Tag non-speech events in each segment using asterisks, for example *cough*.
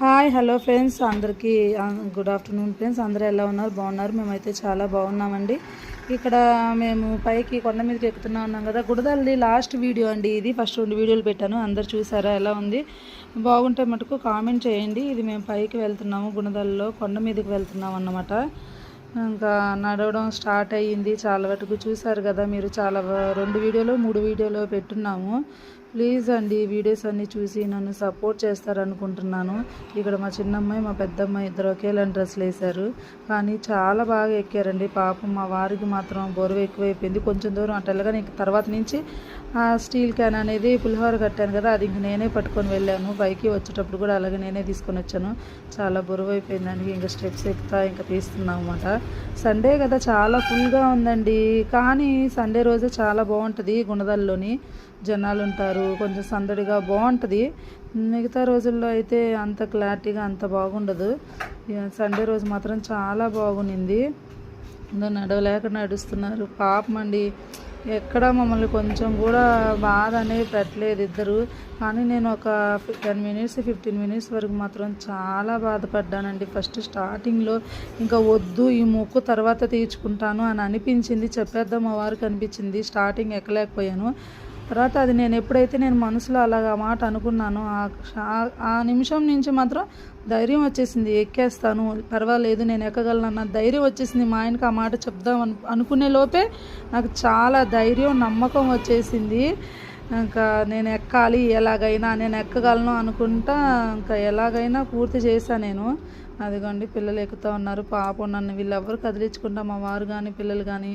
Hi hello friends. అందరికీ good afternoon friends. అందరూ ఎలా ఉన్నారు? బాగున్నారు? మేమైతే చాలా బాగున్నామండి. ఇక్కడ మేము పైకి కొండ మీదకి ఎక్కుతున్నా ఉన్నాం కదా. గుడదల్లి లాస్ట్ వీడియో అండి ఇది. ఫస్ట్ రెండు వీడియోలు పెట్టాను. అందరు చూసారా? ఎలా ఉంది? బాగుంటే మటుకు కామెంట్ చేయండి. ఇది మేము పైకి వెళ్తున్నాము గుణదల్లో కొండ మీదకి వెళ్తున్నాం అన్నమాట. ఇంకా నడవడం స్టార్ట్ అయ్యింది. చాలా వరకు చూసారు కదా మీరు. చాలా రెండు వీడియోలు మూడు వీడియోలు పెట్టున్నాము. ప్లీజ్ అండి వీడియోస్ అన్నీ చూసి నన్ను సపోర్ట్ చేస్తారనుకుంటున్నాను. ఇక్కడ మా చిన్నమ్మాయి మా పెద్దమ్మాయి ఇద్దరు ఒకేలాంటి డ్రెస్సులు వేశారు. కానీ చాలా బాగా ఎక్కారండి. పాపం మా వారికి మాత్రం బరువు ఎక్కువైపోయింది. కొంచెం దూరం అటు తర్వాత నుంచి ఆ స్టీల్ క్యాన్ అనేది పులిహోర కట్టాను కదా అది ఇంక నేనే పట్టుకొని వెళ్ళాను. పైకి వచ్చేటప్పుడు కూడా అలాగే నేనే తీసుకొని వచ్చాను. చాలా బరువు అయిపోయిందండి. ఇంకా స్టెప్స్ ఎక్కుతా ఇంకా తీస్తున్నాం అనమాట సండే కదా చాలా ఫుల్గా ఉందండి. కానీ సండే రోజే చాలా బాగుంటుంది గుణదల్లోని. జనాలు ఉంటారు కొంచెం సందడిగా బాగుంటుంది మిగతా రోజుల్లో అయితే అంత క్లారిటీగా అంత బాగుండదు. సండే రోజు మాత్రం చాలా బాగుండింది నడవలేక నడుస్తున్నారు. పాపం అండి ఎక్కడ మమ్మల్ని కొంచెం కూడా బాధ అనేది పెట్టలేదు ఇద్దరు. కానీ నేను ఒక టెన్ మినిట్స్ ఫిఫ్టీన్ మినిట్స్ వరకు మాత్రం చాలా బాధపడ్డానండి. ఫస్ట్ స్టార్టింగ్లో ఇంకా వద్దు ఈ ముక్కు తర్వాత తీర్చుకుంటాను అని అనిపించింది. చెప్పేద్దాం మా వారికి అనిపించింది. స్టార్టింగ్ ఎక్కలేకపోయాను. తర్వాత అది నేను ఎప్పుడైతే నేను మనసులో అలాగ ఆ మాట అనుకున్నానో ఆ ఆ నిమిషం నుంచి మాత్రం ధైర్యం వచ్చేసింది. ఎక్కేస్తాను పర్వాలేదు నేను ఎక్కగలను అన్న ధైర్యం వచ్చేసింది. మా ఆయనకి ఆ మాట చెప్దాం అను అనుకునే లోపే నాకు చాలా ధైర్యం నమ్మకం వచ్చేసింది. ఇంకా నేను ఎక్కాలి ఎలాగైనా నేను ఎక్కగలను అనుకుంటా ఇంకా ఎలాగైనా పూర్తి చేశాను నేను. అదిగోండి పిల్లలు ఎక్కుతూ ఉన్నారు. పాపం నన్ను వీళ్ళెవ్వరు కదిలించుకుంటా మా వారు కానీ పిల్లలు కానీ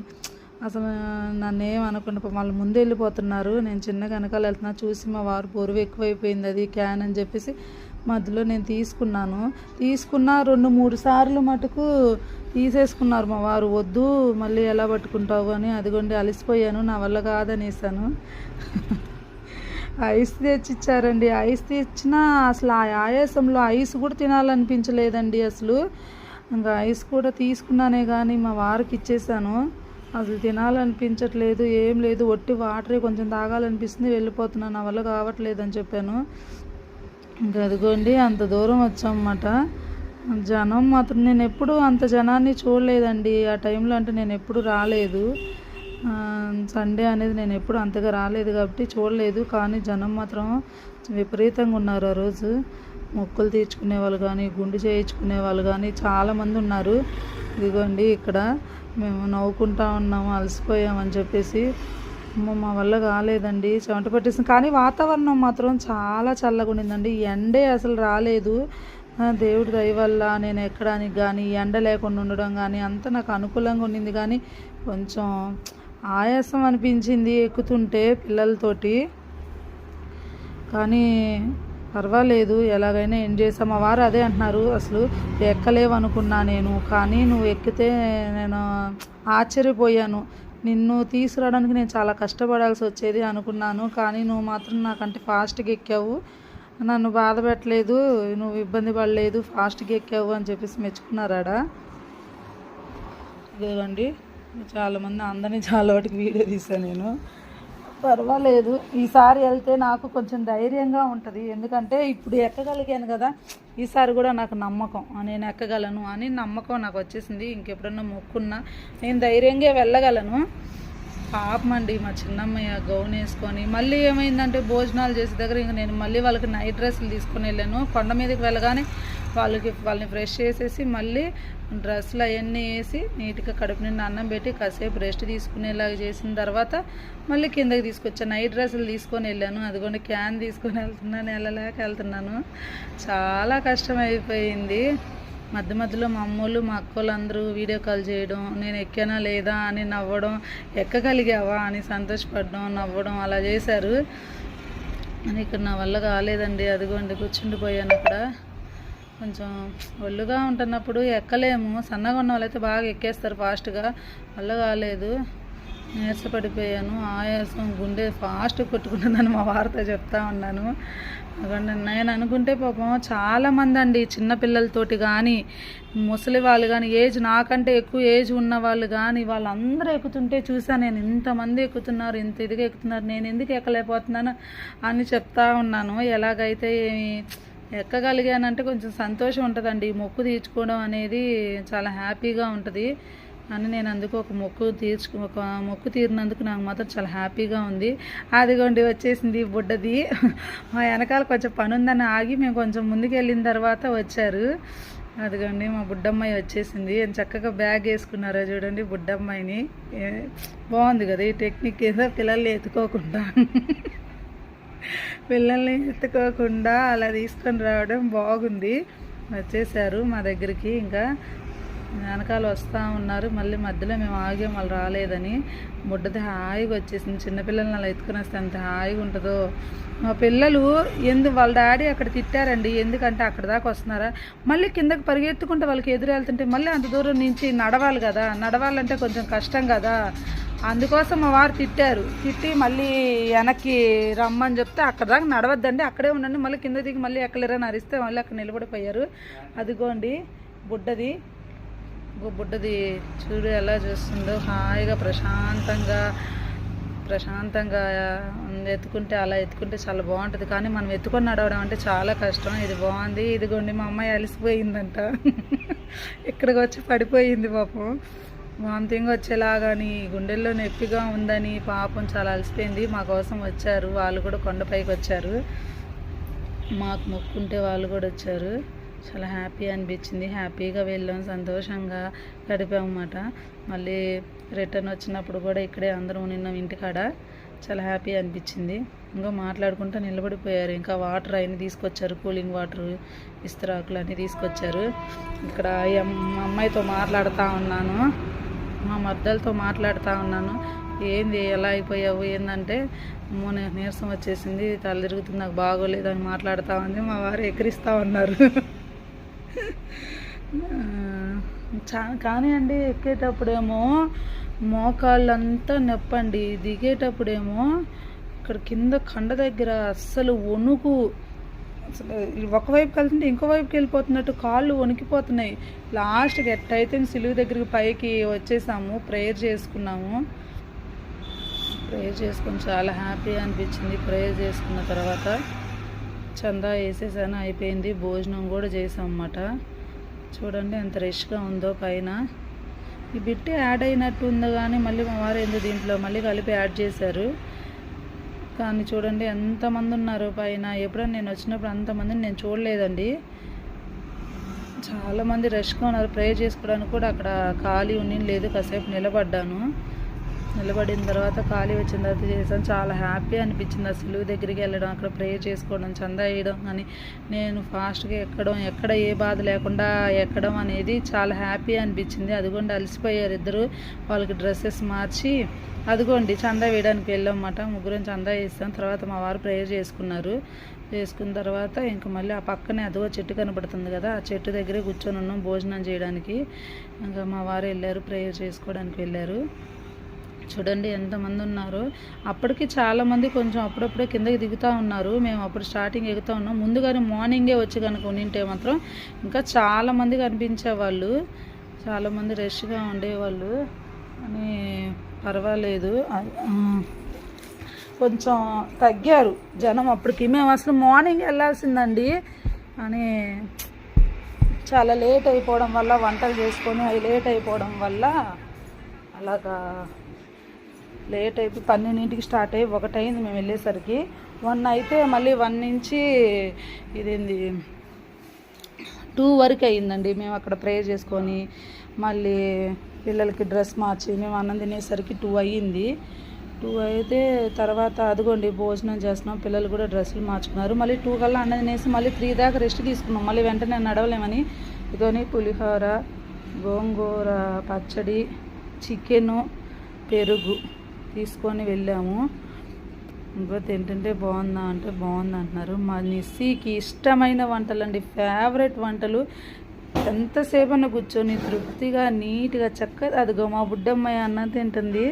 అసలు నన్నేం అనుకుంటా వాళ్ళు ముందు వెళ్ళిపోతున్నారు. నేను చిన్నగా వెనకాల వెళ్తున్నా చూసి మా వారు బొరువు ఎక్కువైపోయింది అది క్యాన్ అని చెప్పేసి మధ్యలో నేను తీసుకున్నాను. తీసుకున్న రెండు మూడు సార్లు మటుకు తీసేసుకున్నారు మా వారు. వద్దు మళ్ళీ ఎలా పట్టుకుంటావు అని అదిగోండి అలసిపోయాను నా వల్ల కాదనేసాను. ఐస్ తెచ్చిచ్చారండి. ఐస్ తెచ్చినా అసలు ఆ ఆయాసంలో ఐస్ కూడా తినాలనిపించలేదండి అసలు. ఇంకా ఐస్ కూడా తీసుకున్నానే కానీ మా వారికి ఇచ్చేసాను. అసలు తినాలనిపించట్లేదు ఏం లేదు. ఒట్టి వాటరే కొంచెం తాగాలనిపిస్తుంది వెళ్ళిపోతున్నాను నా వల్ల కావట్లేదు అని చెప్పాను. ఇంకా అదిగోండి అంత దూరం వచ్చామన్నమాట. జనం మాత్రం నేను ఎప్పుడు అంత జనాన్ని చూడలేదండి. ఆ టైంలో అంటే నేను ఎప్పుడు రాలేదు. సండే అనేది నేను ఎప్పుడు అంతగా రాలేదు కాబట్టి చూడలేదు. కానీ జనం మాత్రం విపరీతంగా ఉన్నారు ఆ రోజు. మొక్కులు తీర్చుకునే వాళ్ళు కానీ గుండు చేయించుకునే వాళ్ళు కానీ చాలామంది ఉన్నారు. ఇదిగోండి ఇక్కడ మేము నవ్వుకుంటా ఉన్నాము అలసిపోయామని చెప్పేసి. మా వల్ల కాలేదండి. చెమట పట్టేసింది. కానీ వాతావరణం మాత్రం చాలా చల్లగా ఉండిందండి. ఎండే అసలు రాలేదు. దేవుడి దయ వల్ల నేను ఎక్కడానికి కానీ ఎండ లేకుండా ఉండడం కానీ అంత నాకు అనుకూలంగా ఉండింది. కానీ కొంచెం ఆయాసం అనిపించింది ఎక్కుతుంటే పిల్లలతోటి. కానీ పర్వాలేదు ఎలాగైనా ఏం చేసాం మా వారు అదే అంటున్నారు అసలు ఎక్కలేవు అనుకున్నా నేను కానీ నువ్వు ఎక్కితే నేను ఆశ్చర్యపోయాను. నిన్ను తీసుకురావడానికి నేను చాలా కష్టపడాల్సి వచ్చేది అనుకున్నాను కానీ నువ్వు మాత్రం నాకంటే ఫాస్ట్గా ఎక్కావు. నన్ను బాధ పెట్టలేదు నువ్వు ఇబ్బంది పడలేదు ఫాస్ట్గా ఎక్కావు అని చెప్పేసి మెచ్చుకున్నారాడా? ఇదిగోండి చాలామంది అందరినీ చాలా వాటికి వీడియో తీసాను నేను. పర్వాలేదు. ఈసారి వెళ్తే నాకు కొంచెం ధైర్యంగా ఉంటుంది. ఎందుకంటే ఇప్పుడు ఎక్కగలిగాను కదా ఈసారి కూడా నాకు నమ్మకం. నేను ఎక్కగలను అని నమ్మకం నాకు వచ్చేసింది. ఇంకెప్పుడన్నా మొక్కున్నా నేను ధైర్యంగా వెళ్ళగలను. పాపమండి మా చిన్నమ్మయ్య గౌన్ వేసుకొని. మళ్ళీ ఏమైందంటే భోజనాలు చేసే దగ్గర ఇంక నేను మళ్ళీ వాళ్ళకి నైట్ డ్రెస్సులు తీసుకొని వెళ్ళాను. కొండ మీదకి వెళ్ళగానే వాళ్ళకి వాళ్ళని ఫ్రెష్ చేసేసి మళ్ళీ డ్రెస్సులు అవన్నీ వేసి నీట్గా కడుపు నిండా అన్నం పెట్టి కాసేపు రెస్ట్ తీసుకునేలాగా చేసిన తర్వాత మళ్ళీ కిందకి తీసుకొచ్చాను నైట్ డ్రెస్సులు తీసుకొని వెళ్ళాను. అదిగోండి క్యాన్ తీసుకొని వెళ్తున్నాను వెళ్ళలేక వెళ్తున్నాను. చాలా కష్టం అయిపోయింది. మధ్య మధ్యలో మా అమ్మోళ్ళు మా అక్కోళ్ళు అందరూ వీడియో కాల్ చేయడం నేను ఎక్కానా లేదా అని నవ్వడం ఎక్కగలిగావా అని సంతోషపడడం నవ్వడం అలా చేశారు. అని ఇక్కడ నా వల్ల కాలేదండి. అదిగోండి కూర్చుండిపోయాను అక్కడ. కొంచెం ఒళ్ళుగా ఉంటున్నప్పుడు ఎక్కలేము. సన్నగా ఉన్న వాళ్ళైతే బాగా ఎక్కేస్తారు ఫాస్ట్గా. వల్ల కాలేదు. నీరసపడిపోయాను. ఆయాసం గుండె ఫాస్ట్ కొట్టుకుంటుందని మా వారితో చెప్తా ఉన్నాను. అక్కడ నేను అనుకుంటే పాపం చాలామంది అండి చిన్నపిల్లలతోటి కానీ ముసలి వాళ్ళు కానీ ఏజ్ నాకంటే ఎక్కువ ఏజ్ ఉన్న వాళ్ళు కానీ వాళ్ళందరూ ఎక్కుతుంటే చూసాను నేను ఇంతమంది ఎక్కుతున్నారు ఇంత ఇదిగా ఎక్కుతున్నారు నేను ఎందుకు ఎక్కలేకపోతున్నాను అని చెప్తా ఉన్నాను. ఎలాగైతే ఎక్కగలిగానంటే కొంచెం సంతోషం ఉంటుందండి. మొక్కు తీర్చుకోవడం అనేది చాలా హ్యాపీగా ఉంటుంది. అని నేను అందుకు ఒక మొక్కు తీర్చు ఒక మొక్కు తీరినందుకు నాకు మాత్రం చాలా హ్యాపీగా ఉంది. అదిగోండి వచ్చేసింది బుడ్డది. మా వెనకాల కొంచెం పని ఉందని ఆగి మేము కొంచెం ముందుకు వెళ్ళిన తర్వాత వచ్చారు. అదిగోండి మా బుడ్డమ్మాయి వచ్చేసింది. చక్కగా బ్యాగ్ వేసుకున్నారో చూడండి బుడ్డమ్మాయిని. బాగుంది కదా ఈ టెక్నిక్. ఏదో పిల్లల్ని ఎత్తుకోకుండా. పిల్లల్ని ఎత్తుకోకుండా అలా తీసుకొని రావడం బాగుంది. వచ్చేసారు మా దగ్గరికి ఇంకా. వెనకాల వస్తూ ఉన్నారు. మళ్ళీ మధ్యలో మేము ఆగాం వాళ్ళు రాలేదని. బుడ్డది హాయిగా వచ్చేసింది. చిన్నపిల్లల్ని అలా ఎత్తుకుని వస్తే ఎంత హాయిగా ఉంటుందో. మా పిల్లలు ఎందు వాళ్ళ డాడీ అక్కడ తిట్టారండి. ఎందుకంటే అక్కడ దాకా వస్తున్నారా? మళ్ళీ కిందకి పరిగెత్తుకుంటే వాళ్ళకి ఎదురు వెళ్తుంటే మళ్ళీ అంత దూరం నుంచి నడవాలి కదా. నడవాలంటే కొంచెం కష్టం కదా. అందుకోసం మా వారు తిట్టారు. తిట్టి మళ్ళీ వెనక్కి రమ్మని చెప్తే అక్కడ దాకా నడవద్దండి. అక్కడే ఉండండి. మళ్ళీ కింద దిగి మళ్ళీ ఎక్కలేరని అరిస్తే మళ్ళీ అక్కడ నిలబడిపోయారు. అదిగోండి బుడ్డది. బుడ్డది చూడు ఎలా చూస్తుందో హాయిగా ప్రశాంతంగా ప్రశాంతంగా ఎత్తుకుంటే అలా ఎత్తుకుంటే చాలా బాగుంటుంది. కానీ మనం ఎత్తుకొని నడవడం అంటే చాలా కష్టం. ఇది బాగుంది. ఇదిగోండి మా అమ్మాయి అలసిపోయిందంట. *laughs* ఇక్కడికి వచ్చి పడిపోయింది పాపం. వామిటింగ్ వచ్చేలాగాని గుండెల్లో నొప్పిగా ఉందని పాపం చాలా అలసిపోయింది. మా కోసం వచ్చారు. వాళ్ళు కూడా కొండపైకి వచ్చారు. మాకు మొక్కుంటే వాళ్ళు కూడా వచ్చారు. చాలా హ్యాపీ అనిపించింది. హ్యాపీగా వెళ్ళాం. సంతోషంగా గడిపామన్నమాట. మళ్ళీ రిటర్న్ వచ్చినప్పుడు కూడా ఇక్కడే అందరం నిన్నాం ఇంటికాడ. చాలా హ్యాపీ అనిపించింది. ఇంకా మాట్లాడుకుంటూ నిలబడిపోయారు. ఇంకా వాటర్ అయిన తీసుకొచ్చారు. కూలింగ్ వాటర్ ఇస్తరాకులు అన్నీ తీసుకొచ్చారు. ఇక్కడ మా అమ్మాయితో మాట్లాడుతూ ఉన్నాను. మా మద్దలతో మాట్లాడుతూ ఉన్నాను. ఏంది ఎలా అయిపోయావు? ఏంటంటే అమ్మో నీరసం వచ్చేసింది. తల తిరుగుతుంది. నాకు బాగోలేదు అని మాట్లాడుతూ ఉంది. మా వారు ఎక్కిరిస్తూ ఉన్నారు. చా కానీ అండి ఎక్కేటప్పుడేమో మోకాళ్ళంతా నొప్పండి. దిగేటప్పుడేమో ఇక్కడ కింద కండ దగ్గర అస్సలు వణుకు. అసలు ఒకవైపుకి వెళ్తుంటే ఇంకో వైపుకి వెళ్ళిపోతున్నట్టు కాళ్ళు వణికిపోతున్నాయి. లాస్ట్కి ఎట్టయితే సిలువు దగ్గరికి పైకి వచ్చేసాము. ప్రేయర్ చేసుకున్నాము. ప్రేయర్ చేసుకుని చాలా హ్యాపీ అనిపించింది. ప్రేయర్ చేసుకున్న తర్వాత చందా వేసేసాను. అయిపోయింది. భోజనం కూడా చేసాం అన్నమాట చూడండి ఎంత రష్గా ఉందో పైన. ఈ బిట్టి యాడ్ అయినట్టు ఉందో కానీ మళ్ళీ మా వారు ఎందుకు దీంట్లో మళ్ళీ కలిపి యాడ్ చేశారు? కానీ చూడండి ఎంతమంది ఉన్నారు పైన. ఎప్పుడైనా నేను వచ్చినప్పుడు అంతమందిని నేను చూడలేదండి. చాలామంది రష్గా ఉన్నారు. ప్రే చేసుకోవడానికి కూడా అక్కడ ఖాళీ ఉండి లేదు. కాసేపు నిలబడ్డాను. నిలబడిన తర్వాత ఖాళీ వచ్చిన తర్వాత చేశాను. చాలా హ్యాపీ అనిపించింది ఆ సిలువు దగ్గరికి వెళ్ళడం అక్కడ ప్రే చేసుకోవడం చందా వేయడం అని నేను ఫాస్ట్గా ఎక్కడం ఎక్కడ ఏ బాధ లేకుండా ఎక్కడం అనేది చాలా హ్యాపీ అనిపించింది. అదిగోండి అలసిపోయారు ఇద్దరు. వాళ్ళకి డ్రెస్సెస్ మార్చి అదిగోండి చందా వేయడానికి వెళ్ళామన్నమాట. ముగ్గురం చందా వేస్తాం తర్వాత మా వారు ప్రేయర్ చేసుకున్నారు. చేసుకున్న తర్వాత ఇంక మళ్ళీ ఆ పక్కనే అదిగో చెట్టు కనబడుతుంది కదా ఆ చెట్టు దగ్గరే కూర్చొని ఉన్నాం భోజనం చేయడానికి. ఇంకా మా వారు వెళ్ళారు ప్రేయర్ చేసుకోవడానికి వెళ్ళారు. చూడండి ఎంతమంది ఉన్నారు అప్పటికి చాలామంది కొంచెం అప్పుడప్పుడే కిందకి దిగుతూ ఉన్నారు. మేము అప్పుడు స్టార్టింగ్ ఎగుతూ ఉన్నాం. ముందుగానే మార్నింగే వచ్చి కనుక ఉండింటే మాత్రం ఇంకా చాలామంది కనిపించేవాళ్ళు చాలామంది రష్గా ఉండేవాళ్ళు. అని పర్వాలేదు. కొంచెం తగ్గారు జనం అప్పటికి. మేము అసలు మార్నింగ్ వెళ్ళాల్సిందండి. అని చాలా లేట్ అయిపోవడం వల్ల వంటలు చేసుకొని అవి లేట్ అయిపోవడం వల్ల అలాగా లేట్ అయిపోయి పన్నెండింటికి స్టార్ట్ అయ్యి ఒకటి అయింది మేము వెళ్ళేసరికి. వన్ అయితే మళ్ళీ వన్ నుంచి ఇదేంది టూ వరకు అయిందండి మేము అక్కడ ప్రే చేసుకొని మళ్ళీ పిల్లలకి డ్రెస్ మార్చి మేము అన్నం తినేసరికి టూ అయ్యింది. టూ అయితే తర్వాత అదిగోండి భోజనం చేస్తున్నాం పిల్లలు కూడా డ్రెస్సులు మార్చుకున్నారు. మళ్ళీ టూ కల్లా అన్నం తినేసి మళ్ళీ త్రీ దాకా రెస్ట్ తీసుకున్నాం. మళ్ళీ వెంటనే నడవలేమని. ఇదిగోని పులిహోర గోంగూర పచ్చడి చికెను పెరుగు. తీసుకొని వెళ్ళాము. ఇంకా తింటుంటే బాగుందా అంటే బాగుంది అంటున్నారు. మా నిస్సీకి ఇష్టమైన వంటలు అండి ఫేవరెట్ వంటలు. ఎంతసేపు అన్న కూర్చొని తృప్తిగా నీట్గా చక్కగా అదిగో మా బుడ్డమ్మాయి అన్న తింటుంది.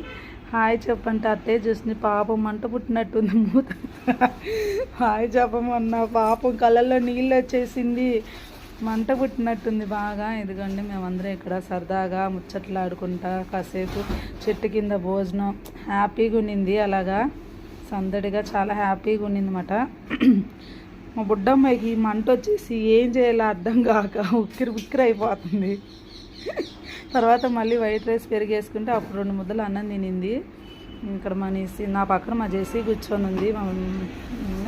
హాయ్ చెప్పంటే అట్టే చూసింది పాపం మంట పుట్టినట్టుంది మూత. హాయ్ చెప్పమన్న పాపం కళ్ళల్లో నీళ్ళు వచ్చేసింది. మంట పుట్టినట్టుంది బాగా. ఇదిగోండి మేమందరం ఇక్కడ సరదాగా ముచ్చట్లాడుకుంటా కాసేపు చెట్టు కింద భోజనం హ్యాపీగా ఉండింది. అలాగా సందడిగా చాలా హ్యాపీగా ఉండిందన్నమాట. మా బుడ్డమ్మాయికి మంట వచ్చేసి ఏం చేయాలో అర్థం కాక ఉక్కిరి ఉక్కిరి అయిపోతుంది. తర్వాత మళ్ళీ వైట్ రైస్ పెరిగేసుకుంటే అప్పుడు రెండు ముద్దలు అన్నం తినింది. ఇక్కడ మా నా పక్కన మా జేసీ కూర్చొని ఉంది. మా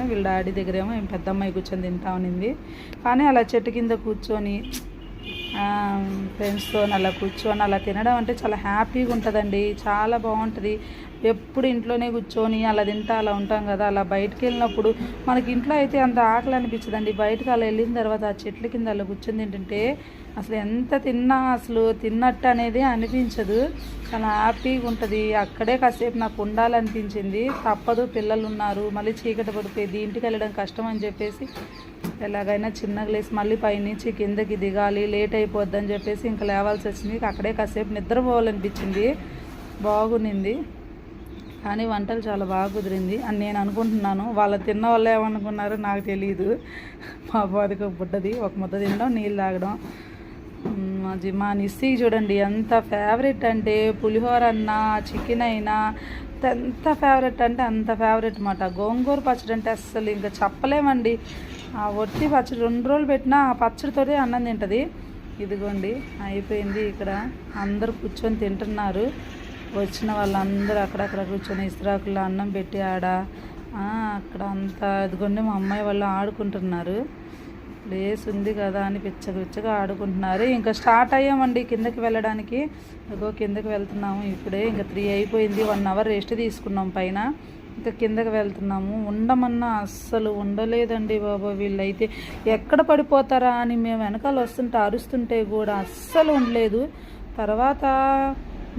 వీళ్ళ డాడీ దగ్గరేమో ఏం పెద్ద అమ్మాయి కూర్చొని తింటా ఉన్నింది. కానీ అలా చెట్టు కింద కూర్చొని ఫ్రెండ్స్తో అలా కూర్చొని అలా తినడం అంటే చాలా హ్యాపీగా ఉంటుందండి. చాలా బాగుంటుంది. ఎప్పుడు ఇంట్లోనే కూర్చొని అలా తింటా అలా ఉంటాం కదా అలా బయటకు వెళ్ళినప్పుడు మనకి ఇంట్లో అయితే అంత ఆకలి అనిపించదండి. బయటకు అలా వెళ్ళిన తర్వాత ఆ చెట్ల కింద అలా కూర్చొని తింటుంటే అసలు ఎంత తిన్నా అసలు తిన్నట్టు అనేది అనిపించదు. చాలా హ్యాపీగా ఉంటుంది. అక్కడే కాసేపు నాకు ఉండాలనిపించింది. తప్పదు పిల్లలు ఉన్నారు మళ్ళీ చీకటి పడిపోయింది ఇంటికి వెళ్ళడం కష్టం అని చెప్పేసి ఎలాగైనా చిన్నగా లేసి మళ్ళీ పైనుంచి కిందకి దిగాలి లేట్ అయిపోద్ది అని చెప్పేసి ఇంకా లేవాల్సి వచ్చింది. అక్కడే కాసేపు నిద్రపోవాలనిపించింది. బాగునింది కానీ వంటలు చాలా బాగా కుదిరింది. అని నేను అనుకుంటున్నాను. వాళ్ళు తిన్న వాళ్ళు ఏమనుకున్నారో నాకు తెలియదు మా బాధకు బుడ్డది. ఒక ముద్ద తినడం నీళ్ళు తాగడం. మా జి- నిస్సి చూడండి ఎంత ఫేవరెట్ అంటే పులిహోర అన్నా చికెన్ అయినా ఎంత ఫేవరెట్ అంటే అంత ఫేవరెట్ అన్నమాట. గోంగూర పచ్చడి అంటే అస్సలు ఇంకా చెప్పలేమండి. ఆ ఒట్టి పచ్చడి రెండు రోజులు పెట్టినా ఆ పచ్చడితోనే అన్నం తింటుంది. ఇదిగోండి అయిపోయింది ఇక్కడ. అందరూ కూర్చొని తింటున్నారు. వచ్చిన వాళ్ళందరూ అక్కడక్కడ కూర్చొని ఇస్త్రాకుల్లో అన్నం పెట్టి ఆడ అక్కడ అంతా ఇదిగోండి మా అమ్మాయి వాళ్ళు ఆడుకుంటున్నారు. ప్లేస్ ఉంది కదా అని పిచ్చగా పిచ్చగా ఆడుకుంటున్నారు. ఇంకా స్టార్ట్ అయ్యామండి కిందకి వెళ్ళడానికి. ఇదిగో కిందకి వెళ్తున్నాము ఇప్పుడే ఇంకా త్రీ అయిపోయింది. వన్ అవర్ రెస్ట్ తీసుకున్నాం పైన. ఇంకా కిందకి వెళ్తున్నాము. ఉండమన్నా అస్సలు ఉండలేదండి బాబా వీళ్ళైతే. ఎక్కడ పడిపోతారా అని మేము వెనకాల వస్తుంటే అరుస్తుంటే కూడా అస్సలు ఉండలేదు. తర్వాత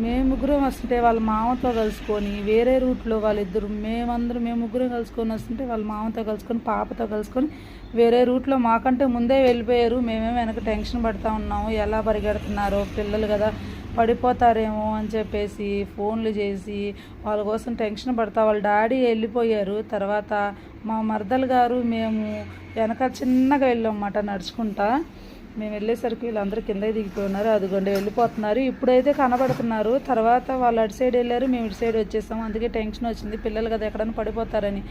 మేము ముగ్గురం వస్తుంటే వాళ్ళ మామతో కలుసుకొని వేరే రూట్లో వాళ్ళిద్దరు మేమందరూ మేము ముగ్గురం కలుసుకొని వస్తుంటే వాళ్ళ మామతో కలుసుకొని పాపతో కలుసుకొని వేరే రూట్లో మాకంటే ముందే వెళ్ళిపోయారు. మేమేమో వెనక టెన్షన్ పడతా ఉన్నాము. ఎలా పరిగెడుతున్నారో? పిల్లలు కదా పడిపోతారేమో అని చెప్పేసి ఫోన్లు చేసి వాళ్ళ కోసం టెన్షన్ పడతా వాళ్ళ డాడీ వెళ్ళిపోయారు. తర్వాత మా మరదలు గారు మేము వెనక చిన్నగా వెళ్ళాం అన్నమాట నడుచుకుంటా. మేము వెళ్ళేసరికి వీళ్ళందరూ కింద దిగిపోయినారు అదిగోండి వెళ్ళిపోతున్నారు. ఇప్పుడైతే కనబడుతున్నారు. తర్వాత వాళ్ళు అటు సైడ్ వెళ్ళారు మేము ఇటు సైడ్ వచ్చేసాము అందుకే టెన్షన్ వచ్చింది. పిల్లలు కదా ఎక్కడైనా పడిపోతారని.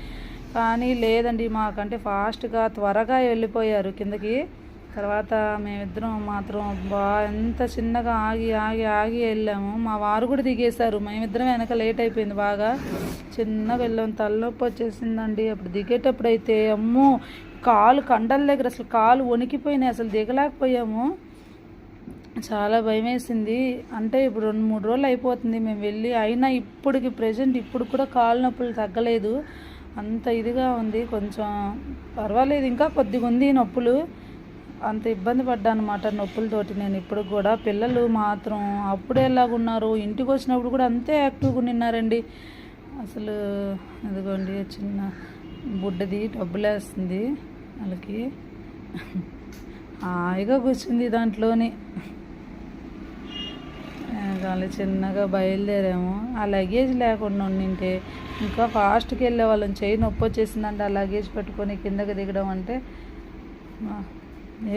కానీ లేదండి మాకంటే ఫాస్ట్గా త్వరగా వెళ్ళిపోయారు కిందకి. తర్వాత మేమిద్దరం మాత్రం బా ఎంత చిన్నగా ఆగి ఆగి ఆగి వెళ్ళాము. మా వారు కూడా దిగేశారు. మేమిద్దరం వెనక లేట్ అయిపోయింది బాగా. చిన్నగా వెళ్ళాము తలనొప్పి వచ్చేసిందండి. అప్పుడు దిగేటప్పుడు అయితే అమ్మో కాలు కండల దగ్గర అసలు కాలు వణికిపోయినాయి అసలు దిగలేకపోయాము. చాలా భయం వేసింది అంటే ఇప్పుడు రెండు మూడు రోజులు అయిపోతుంది మేము వెళ్ళి. అయినా ఇప్పటికి ప్రజెంట్ ఇప్పుడు కూడా కాలు నొప్పులు తగ్గలేదు. అంత ఇదిగా ఉంది. కొంచెం పర్వాలేదు. ఇంకా కొద్దిగా ఉంది నొప్పులు. అంత ఇబ్బంది పడ్డాను అనమాట నొప్పులతోటి నేను ఇప్పుడు కూడా. పిల్లలు మాత్రం అప్పుడు ఎలాగున్నారు? ఇంటికి వచ్చినప్పుడు కూడా అంతే యాక్టివ్గా ఉన్నారండి అసలు ఇదిగోండి చిన్న బుడ్డది డబ్బులు వేస్తుంది వాళ్ళకి హాయిగా కూర్చుంది దాంట్లోని. వాళ్ళు చిన్నగా బయలుదేరాము. ఆ లగేజ్ లేకుండా ఉండింటే ఇంకా ఫాస్ట్కి వెళ్ళే వాళ్ళని చేయి నొప్పి వచ్చేసిందంటే ఆ లగేజ్ పెట్టుకొని కిందకి దిగడం అంటే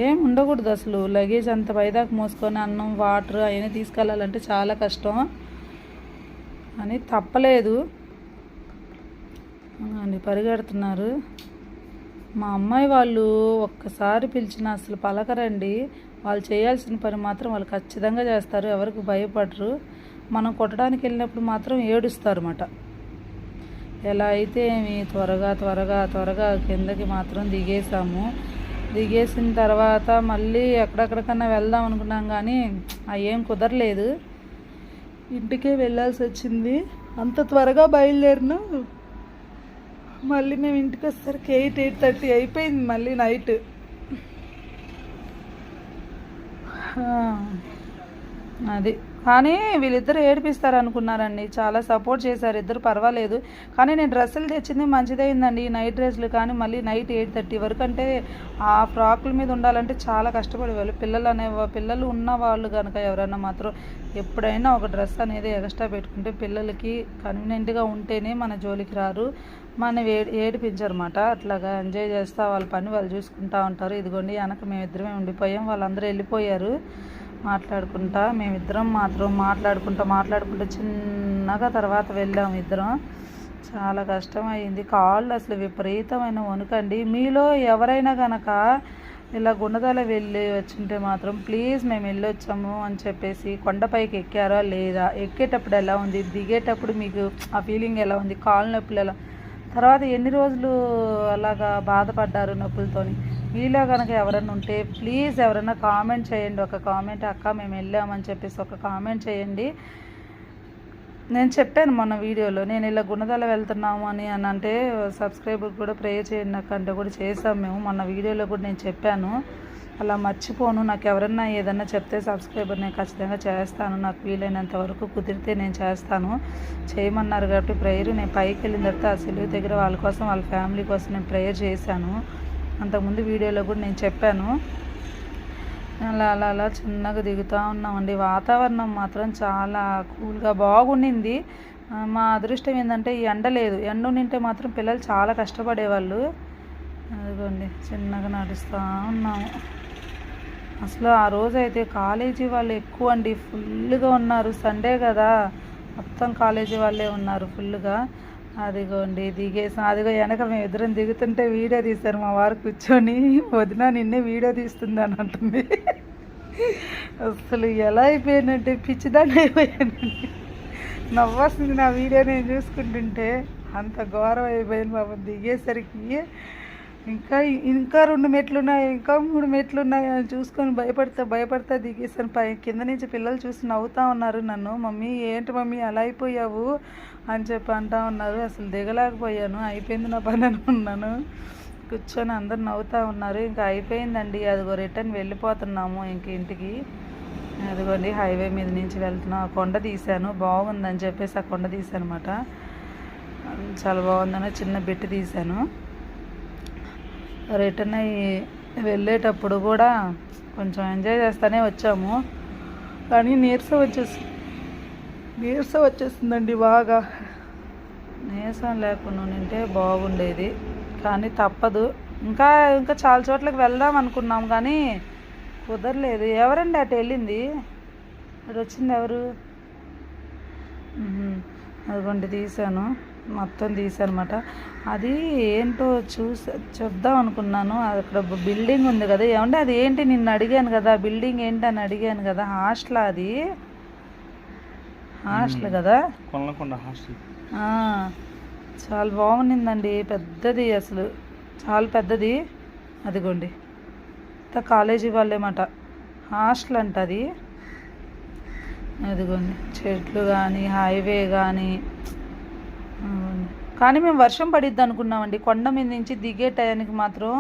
ఏం ఉండకూడదు అసలు. లగేజ్ అంత పైదాకా మోసుకొని అన్నం వాటర్ అవన్నీ తీసుకెళ్ళాలంటే చాలా కష్టం. అని తప్పలేదు. అని పరిగెడుతున్నారు. మా అమ్మాయి వాళ్ళు ఒక్కసారి పిలిచిన అసలు పలకరండి. వాళ్ళు చేయాల్సిన పని మాత్రం వాళ్ళు ఖచ్చితంగా చేస్తారు. ఎవరికి భయపడరు. మనం కొట్టడానికి వెళ్ళినప్పుడు మాత్రం ఏడుస్తారు అన్నమాట ఎలా అయితే ఏమి త్వరగా త్వరగా త్వరగా కిందకి మాత్రం దిగేసాము దిగేసిన తర్వాత మళ్ళీ ఎక్కడెక్కడికన్నా వెళ్దాం అనుకున్నాం కానీ అవి ఏం కుదరలేదు. ఇంటికే వెళ్ళాల్సి వచ్చింది. అంత త్వరగా బయలుదేరిన మళ్ళీ మేము ఇంటికి వచ్చేసరికి ఎయిట్ ఎయిట్ థర్టీ అయిపోయింది మళ్ళీ నైట్. అది. కానీ వీళ్ళిద్దరు ఏడిపిస్తారు అనుకున్నారండి చాలా సపోర్ట్ చేశారు. ఇద్దరు పర్వాలేదు. కానీ నేను డ్రెస్సులు తెచ్చింది మంచిదైందండి. ఈ నైట్ డ్రెస్సులు కానీ మళ్ళీ నైట్ ఎయిట్ థర్టీ వరకు అంటే ఆ ఫ్రాకుల మీద ఉండాలంటే చాలా కష్టపడేవాళ్ళు. పిల్లలు అనే పిల్లలు ఉన్న వాళ్ళు కనుక ఎవరైనా మాత్రం ఎప్పుడైనా ఒక డ్రెస్ అనేది ఎక్స్ట్రా పెట్టుకుంటే పిల్లలకి కన్వీనియంట్గా ఉంటేనే మన జోలికి రారు. మన ఏ ఏడిపించరన్నమాట. అట్లాగా ఎంజాయ్ చేస్తా వాళ్ళ పని వాళ్ళు చూసుకుంటా ఉంటారు. ఇదిగోండి వెనక మేమిద్దరమే ఉండిపోయాం. వాళ్ళందరూ వెళ్ళిపోయారు. మాట్లాడుకుంటా మేమిద్దరం మాత్రం మాట్లాడుకుంటా మాట్లాడుకుంటా చిన్నగా తర్వాత వెళ్ళాము ఇద్దరం. చాలా కష్టమైంది. కాళ్ళు అసలు విపరీతమైన వణుకండి. మీలో ఎవరైనా కనుక ఇలా గుణదల వెళ్ళి వచ్చింటే మాత్రం ప్లీజ్ మేము వెళ్ళొచ్చాము అని చెప్పేసి కొండపైకి ఎక్కారా లేదా? ఎక్కేటప్పుడు ఎలా ఉంది? దిగేటప్పుడు మీకు ఆ ఫీలింగ్ ఎలా ఉంది? కాళ్ళ నొప్పులు ఎలా? తర్వాత ఎన్ని రోజులు అలాగా బాధపడ్డారు నొప్పులతోని? మీలో కనుక ఎవరైనా ఉంటే ప్లీజ్ ఎవరైనా కామెంట్ చేయండి. ఒక కామెంట్ అక్క మేము వెళ్ళామని చెప్పేసి ఒక కామెంట్ చేయండి. నేను చెప్పాను మొన్న వీడియోలో నేను ఇలా గుణదల వెళ్తున్నాము అని అని అంటే సబ్స్క్రైబర్ కూడా ప్రే చేయండి నాకు అంటే కూడా చేసాం మేము. మొన్న వీడియోలో కూడా నేను చెప్పాను. అలా మర్చిపోను. నాకు ఎవరన్నా ఏదన్నా చెప్తే సబ్స్క్రైబర్ నేను ఖచ్చితంగా చేస్తాను. నాకు వీలైనంత వరకు కుదిరితే నేను చేస్తాను. చేయమన్నారు కాబట్టి ప్రేయర్. నేను పైకి వెళ్ళిన తర్వాత ఆ సెలవు దగ్గర వాళ్ళ కోసం వాళ్ళ ఫ్యామిలీ కోసం నేను ప్రేయర్ చేశాను. అంతకుముందు వీడియోలో కూడా నేను చెప్పాను. అలా అలా అలా చిన్నగా దిగుతూ ఉన్నామండి. వాతావరణం మాత్రం చాలా కూల్గా బాగుండింది. మా అదృష్టం ఏంటంటే ఈ ఎండ లేదు. ఎండ ఉంటే మాత్రం పిల్లలు చాలా కష్టపడేవాళ్ళు. అదిగోండి చిన్నగా నడుస్తూ ఉన్నాము. అసలు ఆ రోజు అయితే కాలేజీ వాళ్ళు ఎక్కువ అండి. ఫుల్గా ఉన్నారు. సండే కదా. మొత్తం కాలేజీ వాళ్ళే ఉన్నారు ఫుల్గా అదిగోండి దిగేసాం. అదిగో వెనక మేము ఇద్దరం దిగుతుంటే వీడియో తీశారు మా వారు కూర్చొని. వదిన నిన్నే వీడియో తీస్తుంది అని అంటుంది. అసలు ఎలా అయిపోయానంటే పిచ్చిదాన్ని అయిపోయానండి. నవ్వాల్సింది నా వీడియో నేను చూసుకుంటుంటే. అంత ఘోరం అయిపోయింది పాపం. దిగేసరికి ఇంకా ఇంకా రెండు మెట్లు ఉన్నాయి ఇంకా మూడు మెట్లు ఉన్నాయి అని చూసుకొని భయపడతా భయపడతా దిగేసాను పై కింద నుంచి పిల్లలు చూసి నవ్వుతా ఉన్నారు నన్ను. మమ్మీ ఏంటి మమ్మీ అలా అయిపోయావు? అని చెప్పి అంటా ఉన్నారు. అసలు దిగలేకపోయాను. అయిపోయింది నా పని అనుకున్నాను కూర్చొని అందరు నవ్వుతూ ఉన్నారు. ఇంకా అయిపోయిందండి. అదిగో రిటర్న్ వెళ్ళిపోతున్నాము ఇంక ఇంటికి. అదిగోండి హైవే మీద నుంచి వెళ్తున్నాం. ఆ కొండ తీశాను. బాగుందని చెప్పేసి ఆ కొండ తీసాను అనమాట చాలా బాగుందని చిన్న బిట్టు తీశాను. రిటర్న్ అయ్యి వెళ్ళేటప్పుడు కూడా కొంచెం ఎంజాయ్ చేస్తూనే వచ్చాము. కానీ నీరసం వచ్చేసి నీరసం వచ్చేసిందండి బాగా. నీరసం లేకుండా ఉంటే బాగుండేది కానీ తప్పదు. ఇంకా ఇంకా చాలా చోట్లకి వెళ్దాం అనుకున్నాం కానీ కుదరలేదు. ఎవరండి అటు వెళ్ళింది? అటు వచ్చింది ఎవరు? అదిగోండి తీసాను మొత్తం తీసాను అనమాట అది ఏంటో చూసి చెప్దాం అనుకున్నాను. అక్కడ బిల్డింగ్ ఉంది కదా. ఏమంటే అది ఏంటి? నిన్ను అడిగాను కదా. బిల్డింగ్ ఏంటి అని అడిగాను కదా. హాస్టల్ అది? హాస్టల్ కదా? హాస్టల్. చాలా బాగుండిందండి పెద్దది అసలు. చాలా పెద్దది. అదిగోండి. కాలేజీ వాళ్ళేమాట. హాస్టల్ అంట అది. అదిగోండి. చెట్లు కానీ హైవే కానీ కానీ మేము వర్షం పడిద్ది అనుకున్నామండి. కొండ మీద నుంచి దిగే టయానికి మాత్రం